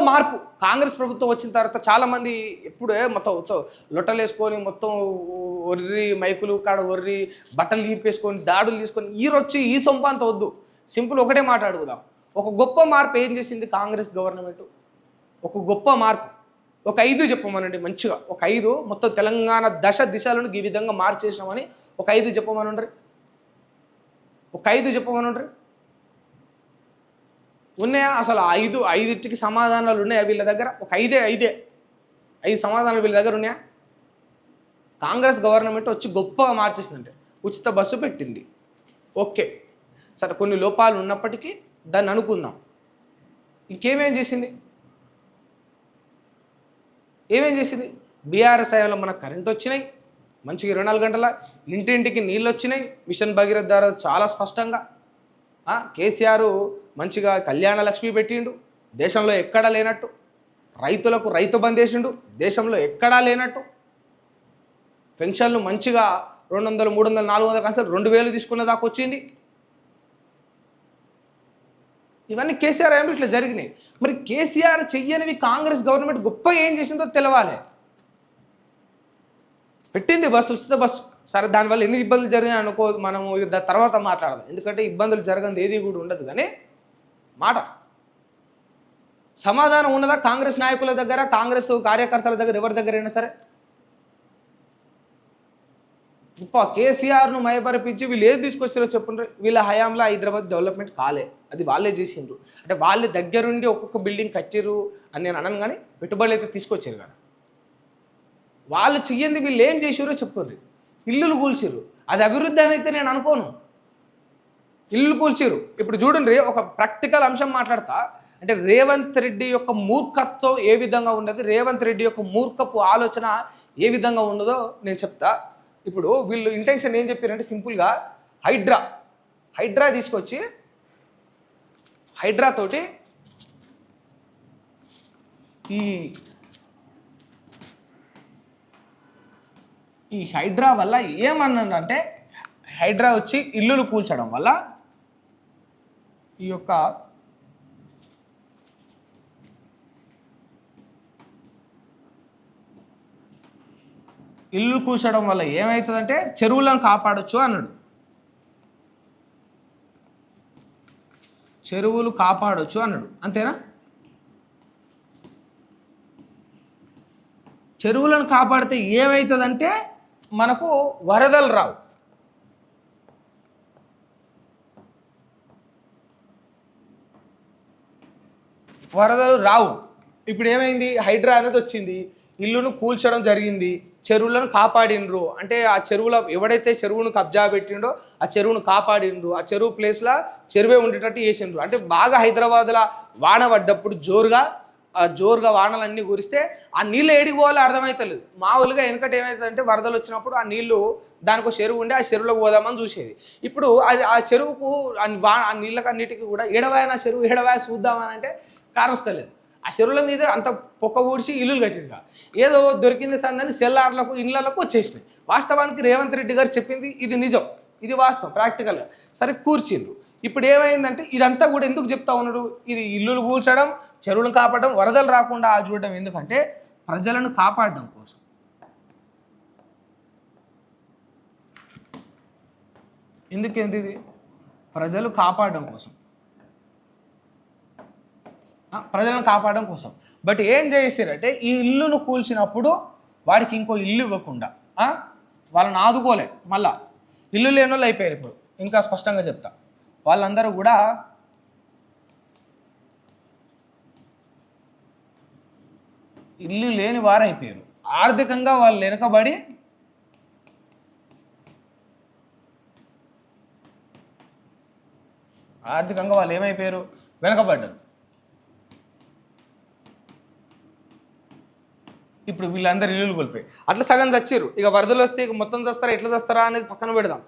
మార్పు. కాంగ్రెస్ ప్రభుత్వం వచ్చిన తర్వాత చాలామంది ఎప్పుడే మొత్తం లొట్టలేసుకొని లొట్టలు వేసుకొని మొత్తం ఒర్రి మైకులు కాడ ఒర్రి బట్టలు తీపేసుకొని దాడులు తీసుకొని ఈరొచ్చి ఈ సొంప అంత వద్దు. సింపుల్ ఒకటే మాట అడుగుదాం. ఒక గొప్ప మార్పు ఏం చేసింది కాంగ్రెస్ గవర్నమెంట్? ఒక గొప్ప మార్పు. ఒక ఐదు చెప్పమనండి మంచిగా. ఒక ఐదు మొత్తం తెలంగాణ దశ దిశలను ఈ విధంగా మార్చేసామని ఒక ఐదు చెప్పమనండ్రి ఒక ఐదు చెప్పమనండ్రి ఉన్నాయా? అసలు ఐదు ఐదింటికి సమాధానాలు ఉన్నాయా వీళ్ళ దగ్గర? ఒక ఐదే ఐదే. ఐదు సమాధానాలు వీళ్ళ దగ్గర ఉన్నాయా? కాంగ్రెస్ గవర్నమెంట్ వచ్చి గొప్పగా మార్చేసిందంటే ఉచిత బస్సు పెట్టింది. ఓకే. సరే కొన్ని లోపాలు ఉన్నప్పటికీ దాన్ని అనుకుందాం. ఇంకేమేం చేసింది? ఏమేం చేసింది? బీఆర్ఎస్ హయాంలో మనకు కరెంట్ వచ్చినాయి. మంచిగా ఇరవై నాలుగు గంటల ఇంటింటికి నీళ్ళు వచ్చినాయి. మిషన్ భగీరథ ద్వారా చాలా స్పష్టంగా కేసీఆర్ మంచిగా కళ్యాణ లక్ష్మి పెట్టిండు. దేశంలో ఎక్కడా లేనట్టు. రైతులకు రైతు బంద్ చేసిండు. దేశంలో ఎక్కడా లేనట్టు. పెన్షన్లు మంచిగా రెండు వందలు మూడు వందలు నాలుగు వందల కన్సల్ రెండు వేలు తీసుకున్న దాకా వచ్చింది. ఇవన్నీ కేసీఆర్ ఏమి ఇట్లా జరిగినాయి? మరి కేసీఆర్ చెయ్యనివి కాంగ్రెస్ గవర్నమెంట్ గొప్ప ఏం చేసిందో తెలవాలి. పెట్టింది బస్సు ఉచిత బస్సు. సరే దానివల్ల ఎన్ని ఇబ్బందులు జరిగాయి అనుకో మనము తర్వాత మాట్లాడదాం. ఎందుకంటే ఇబ్బందులు జరగని ఏది కూడా ఉండదు. కానీ మాట. సమాధానం ఉన్నదా కాంగ్రెస్ నాయకుల దగ్గర కాంగ్రెస్ కార్యకర్తల దగ్గర ఎవరి దగ్గర అయినా సరే? గొప్ప కేసీఆర్ను మయపరిపించి వీళ్ళు ఏది తీసుకొచ్చారో చెప్పండి వీళ్ళ హయాంలో హైదరాబాద్ డెవలప్మెంట్ కాలే. అది వాళ్ళే చేసిండ్రు. అంటే వాళ్ళే దగ్గరుండి ఒక్కొక్క బిల్డింగ్ కట్టిర్రు అని నేను అనను కానీ పెట్టుబడులు అయితే తీసుకొచ్చారు కదా. వాళ్ళు చెయ్యంది వీళ్ళు ఏం చేసారో చెప్పండి ఇల్లులు కూల్చిర్రు. అది అభివృద్ధి అని అయితే నేను అనుకోను. ఇల్లు కూల్చిర్రు. ఇప్పుడు చూడండి ఒక ప్రాక్టికల్ అంశం మాట్లాడతా. అంటే రేవంత్ రెడ్డి యొక్క మూర్ఖత్వం ఏ విధంగా ఉండదు రేవంత్ రెడ్డి యొక్క మూర్ఖపు ఆలోచన ఏ విధంగా ఉన్నదో నేను చెప్తా. ఇప్పుడు వీళ్ళు ఇంటెన్షన్ ఏం చెప్పారంటే సింపుల్గా హైడ్రా హైడ్రా తీసుకొచ్చి హైడ్రా తోటి ఈ ఈ హైడ్రా వల్ల ఏమన్నాడంటే హైడ్రా వచ్చి ఇల్లులు కూల్చడం వల్ల ఈ యొక్క ఇల్లు కూల్చడం వల్ల ఏమవుతుందంటే చెరువులను కాపాడొచ్చు అన్నాడు. చెరువులు కాపాడొచ్చు అన్నాడు. అంతేనా? చెరువులను కాపాడితే ఏమవుతుందంటే మనకు వరదలు రావు. వరదలు రావు. ఇప్పుడు ఏమైంది? హైడ్రా అనేది వచ్చింది. ఇల్లును కూల్చడం జరిగింది. చెరువులను కాపాడిండ్రు అంటే ఆ చెరువులో ఎవడైతే చెరువును కబ్జా పెట్టిండో ఆ చెరువును కాపాడిండ్రు ఆ చెరువు ప్లేస్లో చెరువే ఉండేటట్టు చేసిండ్రు. అంటే బాగా హైదరాబాద్లో వాన పడ్డప్పుడు జోరుగా జోరుగా వానలన్నీ కురిస్తే ఆ నీళ్ళు ఏడిపోవాలో అర్థమవుతలేదు మామూలుగా వెనకటి ఏమవుతుందంటే వరదలు వచ్చినప్పుడు ఆ నీళ్ళు దానికి ఒక చెరువు ఉండి ఆ చెరువులోకి పోదామని చూసేది. ఇప్పుడు అది ఆ చెరువుకు ఆ వా ఆ కూడా ఎడవాయన చెరువు ఏడవాయ చూద్దామని అంటే కారొస్తలేదు ఆ చెరువుల మీద అంత పొక్క ఊడిచి ఇల్లులు కట్టిరుగా ఏదో దొరికింది సందని సెల్లార్లకు ఇళ్ళలకు వచ్చేసినాయి. వాస్తవానికి రేవంత్ రెడ్డి గారు చెప్పింది ఇది నిజం. ఇది వాస్తవం ప్రాక్టికల్గా. సరే కూర్చిండ్రు. ఇప్పుడు ఏమైందంటే ఇదంతా కూడా ఎందుకు చెప్తా ఉన్నాడు? ఇది ఇల్లులు కూల్చడం చెరువులు కాపాడడం వరదలు రాకుండా ఆ చూడడం ఎందుకంటే ప్రజలను కాపాడడం కోసం. ఎందుకేంది ఇది? ప్రజలు కాపాడడం కోసం. ప్రజలను కాపాడడం కోసం. బట్ ఏం చేసారంటే ఈ ఇల్లును కూల్చినప్పుడు వాడికి ఇంకో ఇల్లు ఇవ్వకుండా వాళ్ళని ఆదుకోలే మళ్ళా. ఇల్లు లేని వాళ్ళు అయిపోయారు ఇప్పుడు. ఇంకా స్పష్టంగా చెప్తా. వాళ్ళందరూ కూడా ఇల్లు లేని వారైపోయారు. ఆర్థికంగా వాళ్ళు వెనుకబడి ఆర్థికంగా వాళ్ళు ఏమైపోయారు? వెనకబడ్డారు. ఇప్పుడు వీళ్ళందరూ ఇల్లులు కోల్పోయి అట్లా సగం చచ్చారు ఇక వరదలు వస్తే ఇక మొత్తం చేస్తారా? ఎట్లా చస్తారా అనేది పక్కన పెడదాం.